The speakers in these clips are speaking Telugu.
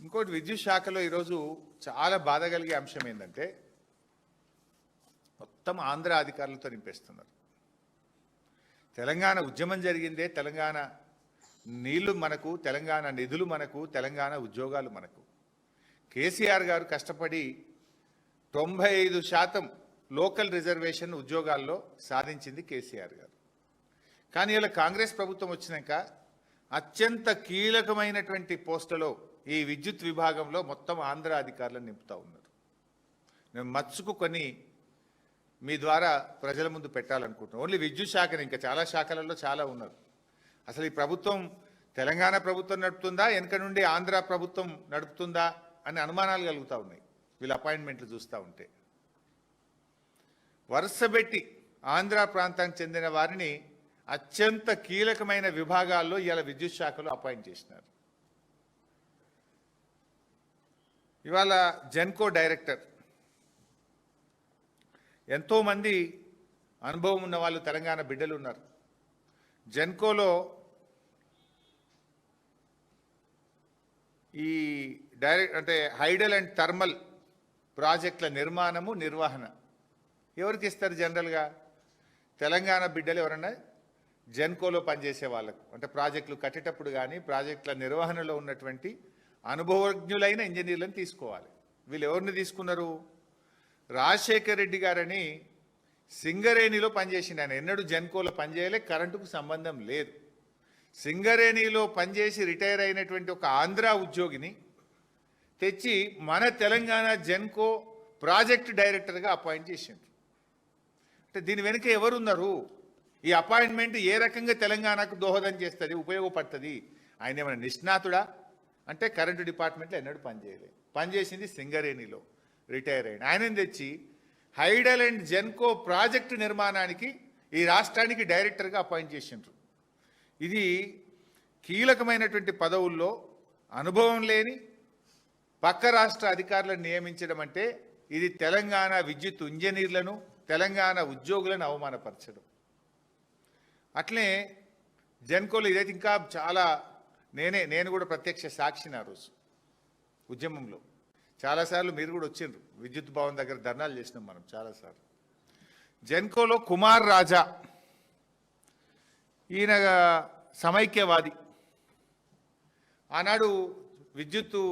ఇంకోటి విద్యుత్ శాఖలో ఈరోజు చాలా బాధ కలిగే అంశం ఏంటంటే మొత్తం ఆంధ్ర అధికారులతో నింపేస్తున్నారు. తెలంగాణ ఉద్యమం జరిగిందే తెలంగాణ నీళ్ళు మనకు తెలంగాణ నిధులు మనకు తెలంగాణ ఉద్యోగాలు మనకు. కేసీఆర్ గారు కష్టపడి తొంభై ఐదు శాతం లోకల్ రిజర్వేషన్ ఉద్యోగాల్లో సాధించింది కేసీఆర్ గారు. కానీ ఇలా కాంగ్రెస్ ప్రభుత్వం వచ్చినాక అత్యంత కీలకమైనటువంటి పోస్టులో ఈ విద్యుత్ విభాగంలో మొత్తం ఆంధ్ర అధికారులను నింపుతూ ఉన్నారు. నేను మచ్చుకు కొన్ని మీ ద్వారా ప్రజల ముందు పెట్టాలనుకుంటున్నాను. ఓన్లీ విద్యుత్ శాఖని ఇంకా చాలా శాఖలలో చాలా ఉన్నారు. అసలు ఈ ప్రభుత్వం తెలంగాణ ప్రభుత్వం నడుపుతుందా? వెనక నుండి ఆంధ్ర ప్రభుత్వం నడుపుతుందా? అని అనుమానాలు కలుగుతూ ఉన్నాయి. వీళ్ళ అపాయింట్మెంట్లు చూస్తూ ఉంటే. వరుసబెట్టి ఆంధ్ర ప్రాంతానికి చెందిన వారిని అత్యంత కీలకమైన విభాగాల్లో ఇవాళ విద్యుత్ శాఖలో అపాయింట్ చేసినారు. ఇవాళ జెన్కో డైరెక్టర్ ఎంతోమంది అనుభవం ఉన్న వాళ్ళు తెలంగాణ బిడ్డలు ఉన్నారు. జెన్కోలో ఈ డైరెక్ట్ అంటే హైడల్ అండ్ థర్మల్ ప్రాజెక్టుల నిర్మాణము నిర్వహణ ఎవరికి ఇస్తారు జనరల్గా? తెలంగాణ బిడ్డలు ఎవరన్నా జెన్కోలో పనిచేసే వాళ్ళకు. అంటే ప్రాజెక్టులు కట్టేటప్పుడు కానీ ప్రాజెక్టుల నిర్వహణలో ఉన్నటువంటి అనుభవజ్ఞులైన ఇంజనీర్లను తీసుకోవాలి. వీళ్ళు ఎవరిని తీసుకున్నారు? రాజశేఖర్ రెడ్డి గారని సింగరేణిలో పనిచేసిండు ఆయన. ఎన్నడూ జెన్కోలో పనిచేయలే కరెంటుకు సంబంధం లేదు. సింగరేణిలో పనిచేసి రిటైర్ అయినటువంటి ఒక ఆంధ్ర ఉద్యోగిని తెచ్చి మన తెలంగాణ జెన్కో ప్రాజెక్ట్ డైరెక్టర్గా అపాయింట్ చేసిండ్రు అంటే దీని వెనుక ఎవరున్నారు? ఈ అపాయింట్మెంట్ ఏ రకంగా తెలంగాణకు దోహదం చేస్తుంది ఉపయోగపడుతుంది? ఆయన ఏమైనా నిష్ణాతుడా? అంటే కరెంటు డిపార్ట్మెంట్లో ఎన్నడూ పనిచేయలేదు పనిచేసింది సింగరేణిలో రిటైర్ అయిన ఆయన తెచ్చి హైడల్ అండ్ జెన్కో ప్రాజెక్టు నిర్మాణానికి ఈ రాష్ట్రానికి డైరెక్టర్గా అపాయింట్ చేసిండ్రు. ఇది కీలకమైనటువంటి పదవుల్లో అనుభవం లేని పక్క రాష్ట్ర అధికారులను నియమించడం అంటే ఇది తెలంగాణ విద్యుత్ ఇంజనీర్లను తెలంగాణ ఉద్యోగులను అవమానపరచడం. అట్లే జన్కోలు ఇదైతే ఇంకా చాలా నేనే నేను కూడా ప్రత్యక్ష సాక్షిని ఆ రోజు ఉద్యమంలో. చాలాసార్లు మీరు కూడా వచ్చిండ్రు. విద్యుత్ భవన్ దగ్గర ధర్నాలు చేసినాం మనం చాలాసార్లు జెన్కోలో కుమార్ రాజా ఈయన సమైక్యవాది. ఆనాడు విద్యుత్తు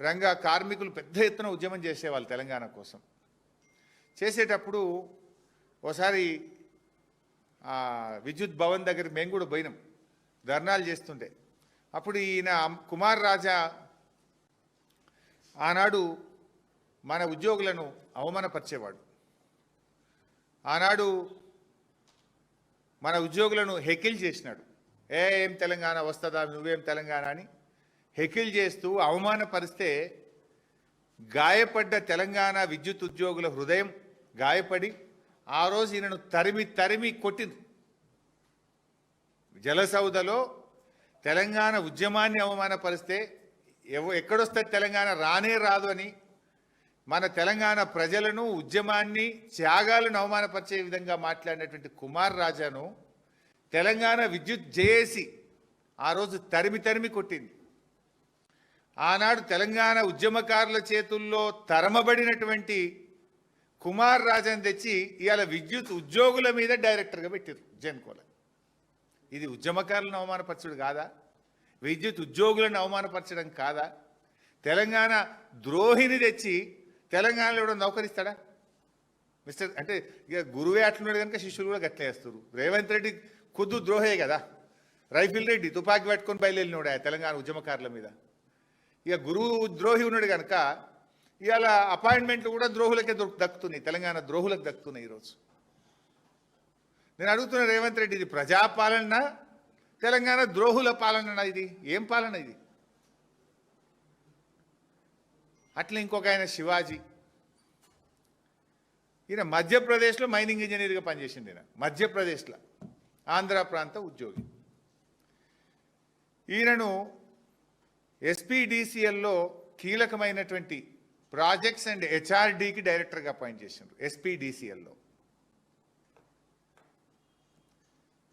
రంగ కార్మికులు పెద్ద ఎత్తున ఉద్యమం చేసేవాళ్ళు తెలంగాణ కోసం. చేసేటప్పుడు ఓసారి విద్యుత్ భవన్ దగ్గర మేము కూడా పోయినాం. ధర్నాలు చేస్తుండే అప్పుడు ఈయన కుమార్ రాజా ఆనాడు మన ఉద్యోగులను అవమానపరిచేవాడు. ఆనాడు మన ఉద్యోగులను హెకిల్ చేసినాడు. ఏ ఏం తెలంగాణ వస్తుందా నువ్వేం తెలంగాణ అని హెకిల్ చేస్తూ అవమానపరిస్తే గాయపడ్డ తెలంగాణ విద్యుత్ ఉద్యోగుల హృదయం గాయపడి ఆ రోజు ఈయనను తరిమి తరిమి కొట్టింది. జలసౌదలో తెలంగాణ ఉద్యమాన్ని అవమానపరిస్తే ఎవ ఎక్కడొస్తే తెలంగాణ రానే రాదు అని మన తెలంగాణ ప్రజలను ఉద్యమాన్ని త్యాగాలను అవమానపరిచే విధంగా మాట్లాడినటువంటి కుమార్ రాజాను తెలంగాణ విద్యుత్ జేఏసి ఆ రోజు తరిమి తరిమి కొట్టింది. ఆనాడు తెలంగాణ ఉద్యమకారుల చేతుల్లో తరమబడినటువంటి కుమార్ రాజన్ తెచ్చి ఇవాళ విద్యుత్ ఉద్యోగుల మీద డైరెక్టర్గా పెట్టారు జెన్కోల ఇది ఉద్యమకారులను అవమానపరచడం కాదా? విద్యుత్ ఉద్యోగులను అవమానపరచడం కాదా? తెలంగాణ ద్రోహిని తెచ్చి తెలంగాణలో కూడా నౌకరిస్తాడా? మిస్టర్ అంటే ఇక గురువే అట్లున్నాడు కనుక శిష్యులు కూడా గట్లే వేస్తారు రేవంత్ రెడ్డి ఖుద్దు ద్రోహే కదా. రైఫిల్ రెడ్డి తుపాకీ పట్టుకొని బయలుదేరినాడు తెలంగాణ ఉద్యమకారుల మీద? ఇక గురువు ద్రోహి ఉన్నాడు కనుక ఇవాళ అపాయింట్మెంట్లు కూడా ద్రోహులకే దొరుకు దక్కుతున్నాయి. తెలంగాణ ద్రోహులకు దక్కుతున్నాయి ఈరోజు. నేను అడుగుతున్న రేవంత్ రెడ్డి ఇది ప్రజాపాలన తెలంగాణ ద్రోహుల పాలన ఇది? ఏం పాలన ఇది? అట్లా ఇంకొక ఆయన శివాజీ. ఈయన మధ్యప్రదేశ్లో మైనింగ్ ఇంజనీర్గా పనిచేసింది ఈయన. మధ్యప్రదేశ్లో. ఆంధ్ర ప్రాంత ఉద్యోగి. ఈయనను ఎస్పీడీసీఎల్లో కీలకమైనటువంటి ప్రాజెక్ట్స్ అండ్ హెచ్ఆర్డీకి డైరెక్టర్గా అపాయింట్ చేసిండ్రు ఎస్పీడీసీఎల్లో.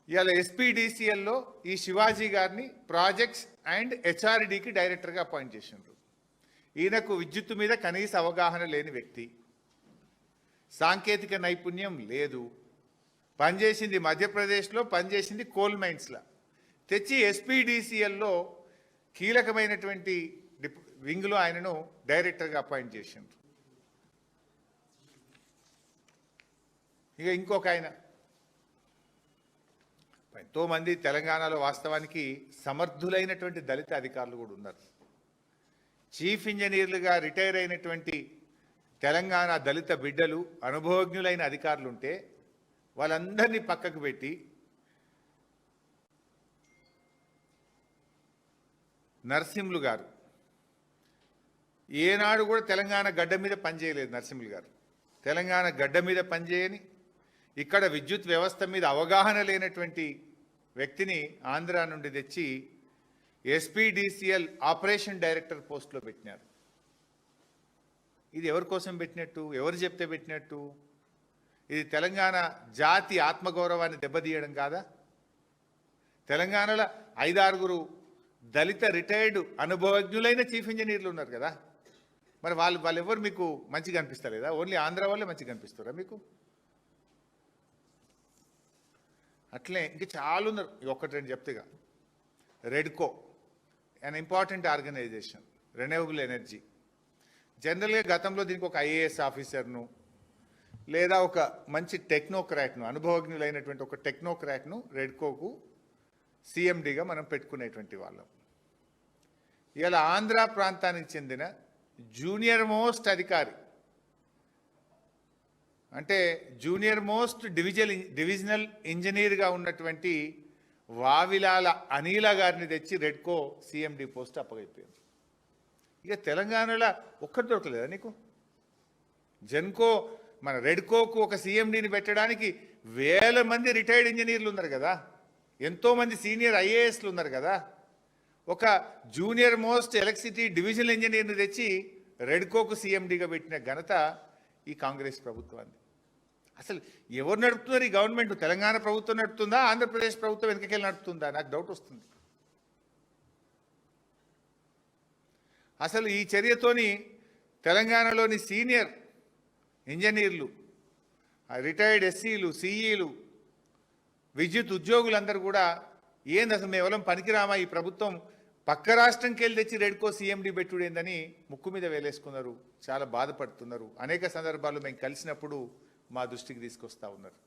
ఇవాళ ఎస్పీడీసీఎల్లో ఈ శివాజీ గారిని ప్రాజెక్ట్స్ అండ్ హెచ్ఆర్డీకి డైరెక్టర్గా అపాయింట్ చేసిండ్రు. ఈయనకు విద్యుత్తు మీద కనీస అవగాహన లేని వ్యక్తి. సాంకేతిక నైపుణ్యం లేదు. పనిచేసింది మధ్యప్రదేశ్లో పనిచేసింది కోల్ మైన్స్లో. తెచ్చి ఎస్పీడీసీఎల్లో కీలకమైనటువంటి డిప్ వింగ్లో ఆయనను డైరెక్టర్గా అపాయింట్ చేసిండ్రు. ఇక ఇంకొక ఆయన. ఎంతోమంది తెలంగాణలో వాస్తవానికి సమర్థులైనటువంటి దళిత అధికారులు కూడా ఉన్నారు. చీఫ్ ఇంజనీర్లుగా రిటైర్ అయినటువంటి తెలంగాణ దళిత బిడ్డలు అనుభవజ్ఞులైన అధికారులు ఉంటే వాళ్ళందరినీ పక్కకు పెట్టి నరసింహులు గారు ఏనాడు కూడా తెలంగాణ గడ్డ మీద పనిచేయలేదు నరసింహులు గారు. తెలంగాణ గడ్డ మీద పనిచేయని ఇక్కడ విద్యుత్ వ్యవస్థ మీద అవగాహన లేనటువంటి వ్యక్తిని ఆంధ్ర నుండి తెచ్చి ఎస్పీడీసీఎల్ ఆపరేషన్ డైరెక్టర్ పోస్ట్లో పెట్టినారు. ఇది ఎవరి కోసం పెట్టినట్టు? ఎవరు చెప్తే పెట్టినట్టు? ఇది తెలంగాణ జాతి ఆత్మగౌరవాన్ని దెబ్బతీయడం కాదా? తెలంగాణలో ఐదారుగురు దళిత రిటైర్డ్ అనుభవజ్ఞులైన చీఫ్ ఇంజనీర్లు ఉన్నారు కదా. మరి వాళ్ళు వాళ్ళు ఎవరు మీకు మంచిగా అనిపిస్తలేదా ఓన్లీ ఆంధ్ర వాళ్ళే మంచిగా అనిపిస్తారా మీకు? అట్లే ఇంక చాలా ఉన్నారు. ఒక్కటి రెండు చెప్తేగా Redco unimportant organization renewable energy జనరల్గా గతంలో దీనికి ఒక ఐఏఎస్ ఆఫీసర్ను లేదా ఒక మంచి టెక్నోక్రాట్ను అనుభవజ్ఞులైనటువంటి ఒక టెక్నోక్రాట్ను రెడ్కోకు సీఎండిగా మనం పెట్టుకునేటువంటి వాళ్ళం. ఇవాళ ఆంధ్ర ప్రాంతానికి చెందిన జూనియర్ మోస్ట్ అధికారి. అంటే జూనియర్ మోస్ట్ డివిజల్ డివిజనల్ ఇంజనీర్గా ఉన్నటువంటి వావిలాల అనిల గారిని తెచ్చి రెడ్కో సీఎండి పోస్ట్ అప్పగైపోయింది. ఇక తెలంగాణలో ఒక్కటి దొరకలేదా నీకు? జెన్కో మన రెడ్కోకు ఒక సీఎండీని పెట్టడానికి వేల మంది రిటైర్డ్ ఇంజనీర్లు ఉన్నారు కదా. ఎంతోమంది సీనియర్ ఐఏఎస్లు ఉన్నారు కదా. ఒక జూనియర్ మోస్ట్ ఎలక్ట్రిసిటీ డివిజనల్ ఇంజనీర్ని తెచ్చి రెడ్కోకు సీఎండీగా పెట్టిన ఘనత ఈ కాంగ్రెస్ ప్రభుత్వాన్ని అసలు ఎవరు నడుపుతున్నారు ఈ గవర్నమెంట్? తెలంగాణ ప్రభుత్వం నడుపుతుందా? ఆంధ్రప్రదేశ్ ప్రభుత్వం వెనకకెళ్ళి నడుపుతుందా? నాకు డౌట్ వస్తుంది. అసలు ఈ చర్యతోని తెలంగాణలోని సీనియర్ ఇంజనీర్లు రిటైర్డ్ ఎస్సీలు సిఈలు విద్యుత్ ఉద్యోగులందరూ కూడా ఏంది అసలు మేము ఎవరం పనికిరామా ఈ ప్రభుత్వం? పక్క రాష్ట్రంకి వెళ్ళి తెచ్చి రెడ్కో సీఎండి పెట్టుడేందని ముక్కు మీద వేలేసుకున్నారు. చాలా బాధపడుతున్నారు. అనేక సందర్భాల్లో మేము కలిసినప్పుడు మా దృష్టికి తీసుకొస్తా ఉన్నారు.